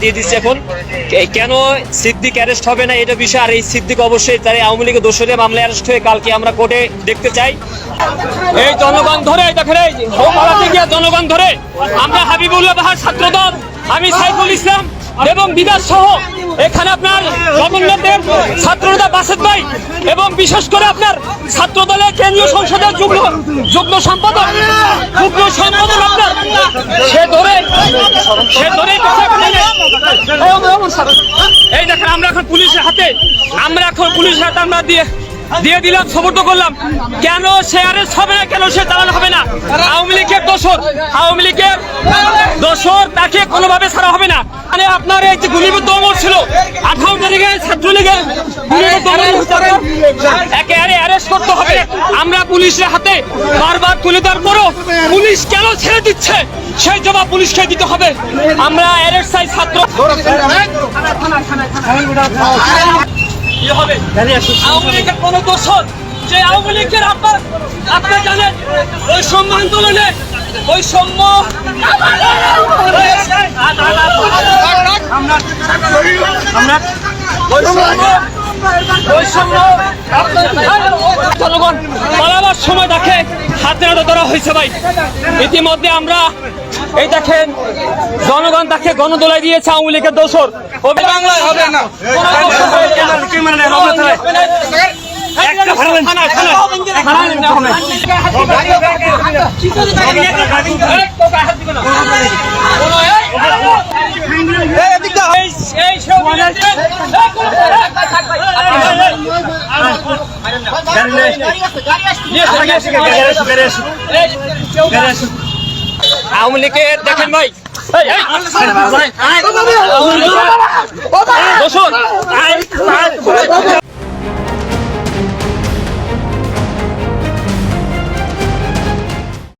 দিয়ে দিচ্ছে এখন। কেন সিদ্দিক অ্যারেস্ট হবে না এটা বিষয়? আর এই সিদ্দিক অবশ্যই তার আওয়ামী লীগের দোষরে মামলায় অ্যারেস্ট হয়ে কালকে আমরা কোর্টে দেখতে চাই। এই জনগণ ধরে দেখেন এই গিয়ে জনগণ ধরে। আমরা হাবিবুল্লাহ বাহার ছাত্রদল, আমি সাইফুল ইসলাম এবং বিকাশ সহ এখানে আপনার জগন্নাথের ছাত্রনেতা বাসেদ ভাই এবং বিশেষ করে আপনার ছাত্র দলের কেন্দ্রীয় সংসদের যুগ্ম যুগ্ম সম্পাদক যুগ্ম সম্পাদক আপনার। সে ধরে সে ধরে এই দেখেন, আমরা এখন পুলিশের হাতে, আমরা এখন পুলিশের হাতে আমরা দিয়ে দিয়ে দিলাম, সমর্থ করলাম। কেন সে অ্যারেস্ট হবে না, কেন সে দালাল হবে না? আওয়ামী লীগের দোষর, আওয়ামী লীগের দোষর তাকে কোনোভাবে ছাড়া হবে না। মানে আপনার এই যে গুলিবিদ্ধ অমর ছিল, আঠারো তারিখে ছাত্রলীগের গুলিবিদ্ধ আরে অ্যারেস্ট করতে হবে। আমরা পুলিশের হাতে বারবার তুলে দেওয়ার পরও পুলিশ কেন ছেড়ে দিচ্ছে? সেই জবাব পুলিশকে দিতে হবে। আমরা অ্যারেস্ট চাই ছাত্র। কোন দোষর যে আওয়ামী লীগের আপনার আপনি জানেন সৌম্য আন্দোলনে ওই আমরা ওই সৌম্য জনগণ পালাবার সময় দেখে হাতে হাতে ধরা হয়েছে ভাই ইতিমধ্যে আমরা এই দেখেন জনগণ তাকে গণদোলায় দিয়েছে আওয়ামী লীগের দোষর বাংলায় হবে না এই আওয়ামী লীগের দেখেন ভাই।